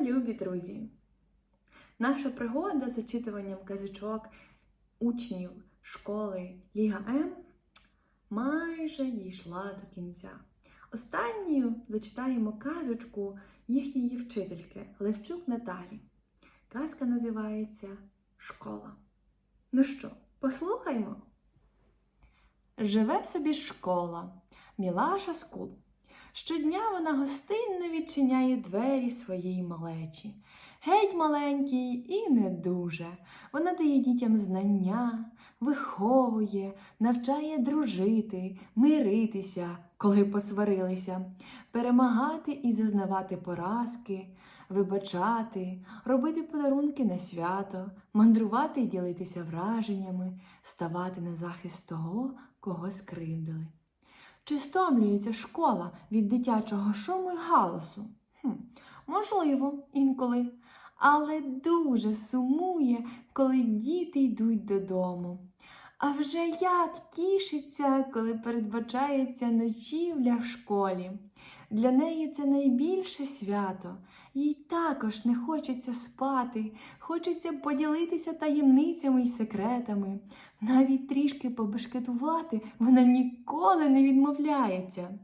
любі друзі! Наша пригода з зачитуванням казочок учнів школи Ліга М майже дійшла до кінця. Останньою зачитаємо казочку їхньої вчительки Левчук Наталі. Казка називається Школа. Ну що, послухаймо. Живе собі школа, Мілаша Скул. Щодня вона гостинно відчиняє двері своєї малечі. Геть маленький і не дуже. Вона дає дітям знання, виховує, навчає дружити, миритися, коли посварилися, перемагати і зазнавати поразки, вибачати, робити подарунки на свято, мандрувати і ділитися враженнями, ставати на захист того, кого скривдили. Чи стомлюється школа від дитячого шуму й галасу? Хм, можливо, інколи, але дуже сумує, коли діти йдуть додому. А вже як тішиться, коли передбачається ночівля в школі. Для неї це найбільше свято. Їй також не хочеться спати, хочеться поділитися таємницями й секретами. Навіть трішки побешкетувати вона ніколи не відмовляється.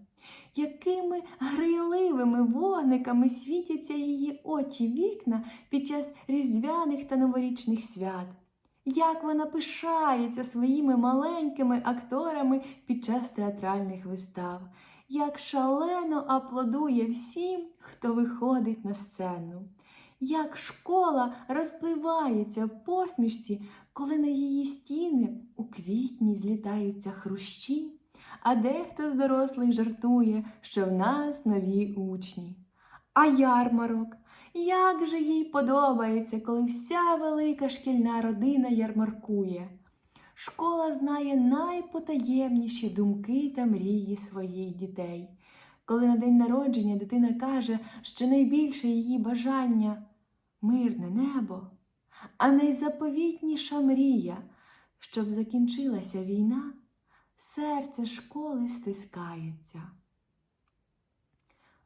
Якими грайливими вогниками світяться її очі вікна під час різдвяних та новорічних свят. Як вона пишається своїми маленькими акторами під час театральних вистав, як шалено аплодує всім, хто виходить на сцену, як школа розпливається в посмішці, коли на її стіни у квітні злітаються хрущі, а дехто з дорослих жартує, що в нас нові учні. А ярмарок. Як же їй подобається, коли вся велика шкільна родина ярмаркує. Школа знає найпотаємніші думки та мрії своїх дітей. Коли на день народження дитина каже, що найбільше її бажання мирне небо, а найзаповітніша мрія, щоб закінчилася війна, серце школи стискається.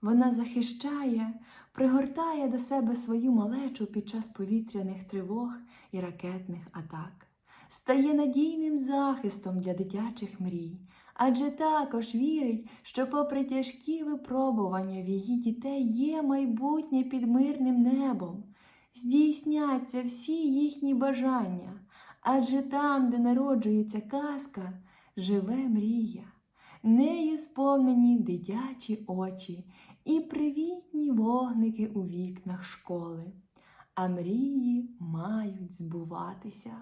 Вона захищає, пригортає до себе свою малечу під час повітряних тривог і ракетних атак, стає надійним захистом для дитячих мрій, адже також вірить, що, попри тяжкі випробування в її дітей є майбутнє під мирним небом, здійсняться всі їхні бажання, адже там, де народжується казка, живе мрія. Нею сповнені дитячі очі і привітні вогники у вікнах школи, а мрії мають збуватися.